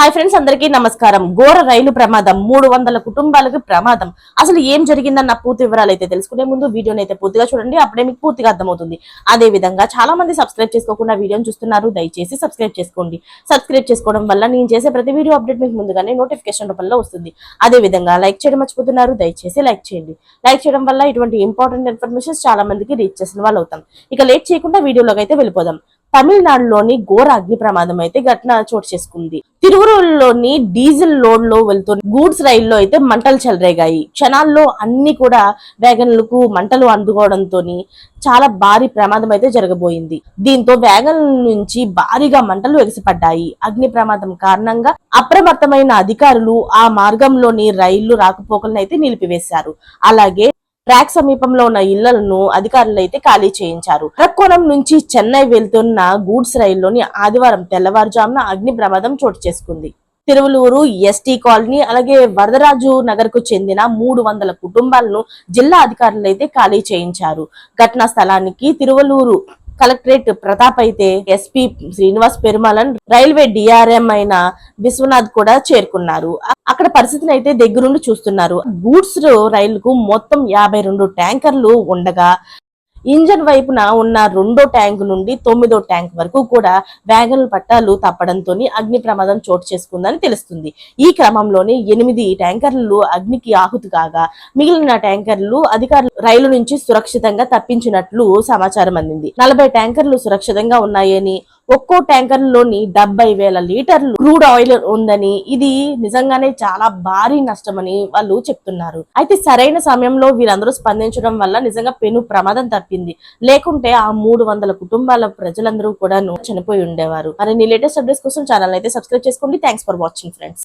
Hi friends అందరికీ నమస్కారం. ఘోర రైలు ప్రమాదం మూడు వందల కుటుంబాలకు ప్రమాదం. అసలు ఏం జరిగిందన్న పూర్తి వివరాలు అయితే తెలుసుకునే ముందు వీడియోని అయితే పూర్తిగా చూడండి అప్పుడే మీకు పూర్తిగా అర్థమవుతుంది. అదే విధంగా చాలా మంది సబ్స్క్రైబ్ చేసుకోకుండా వీడియోని చూస్తున్నారు దయచేసి సబ్స్క్రైబ్ చేసుకోండి. సబ్స్క్రైబ్ చేసుకోవడం వల్ల నేను చేసే ప్రతి వీడియో అప్డేట్ మీకు ముందుగానే నోటిఫికేషన్ రూపంలో వస్తుంది. అదే విధంగా లైక్ చేయడం మర్చిపోతున్నారు దయచేసి లైక్ చేయండి. లైక్ చేయడం వల్ల ఇటువంటి ఇంపార్టెంట్ ఇన్ఫర్మేషన్ చాలా మందికి రీచ్ చేసిన వాళ్ళు అవుతాం ఇక లేట్ చేయకుండా వీడియోలోకి అయితే వెళ్ళిపోదాం. తమిళనాడులోని ఘోర అగ్ని ప్రమాదం అయితే ఘటన చోటు చేసుకుంది. తిరువురులోని డీజిల్ లోడ్లో వెళ్తున్న గూడ్స్ రైల్లో అయితే మంటలు చెలరేగాయి. క్షణాల్లో అన్ని కూడా వ్యాగన్లకు మంటలు అందుకోవడంతో చాలా భారీ ప్రమాదం అయితే జరగబోయింది. దీంతో వ్యాగన్ నుంచి భారీగా మంటలు ఎగసిపడ్డాయి. అగ్ని ప్రమాదం కారణంగా అప్రమత్తమైన అధికారులు ఆ మార్గంలోని రైళ్ళు రాకపోకలను అయితే నిలిపివేశారు. అలాగే ట్రాక్ సమీపంలో ఉన్న ఇళ్ళను అధికారులు అయితే ఖాళీ చేయించారు. అరక్కోణం నుంచి చెన్నై వెళ్తున్న గూడ్స్ రైల్లోని ఆదివారం తెల్లవారుజామున అగ్ని ప్రమాదం చోటు చేసుకుంది. తిరువలూరు ఎస్టీ కాలనీ అలాగే వరదరాజు నగర్కు చెందిన మూడు వందల కుటుంబాలను జిల్లా అధికారులు అయితే ఖాళీ చేయించారు. ఘటనా స్థలానికి తిరువలూరు కలెక్టరేట్ ప్రతాప్ అయితే SP Srinivas Perumalan railway DRM అయిన విశ్వనాథ్ కూడా చేరుకున్నారు. అక్కడ పరిస్థితిని అయితే దగ్గరుండి చూస్తున్నారు. గూడ్స్ రైలుకు మొత్తం యాభై రెండు ట్యాంకర్లు ఉండగా ఇంజన్ వైపున ఉన్న రెండో ట్యాంక్ నుండి తొమ్మిదో ట్యాంక్ వరకు కూడా వ్యాగన్ పట్టాలు తప్పడంతో అగ్ని ప్రమాదం చోటు చేసుకుందని తెలుస్తుంది. ఈ క్రమంలోనే ఎనిమిది ట్యాంకర్లు అగ్నికి ఆహుతి కాగా మిగిలిన ట్యాంకర్లు అధికారులు రైలు నుంచి సురక్షితంగా తప్పించినట్లు సమాచారం అందింది. నలభై ట్యాంకర్లు సురక్షితంగా ఉన్నాయని ఒక్కో ట్యాంకర్లోని డెబ్బై వేల లీటర్లు క్రూడ్ ఆయిల్ ఉందని ఇది నిజంగానే చాలా భారీ నష్టమని వాళ్ళు చెప్తున్నారు. అయితే సరైన సమయంలో వీరందరూ స్పందించడం వల్ల నిజంగా పెను ప్రమాదం తప్పింది. లేకుంటే ఆ మూడు వందల కుటుంబాల ప్రజలందరూ కూడా చనిపోయి ఉండేవారు. మరి నీ లేటెస్ట్ అప్డేట్స్ కోసం ఛానల్ అయితే సబ్స్క్రైబ్ చేసుకోండి. Thanks for watching friends.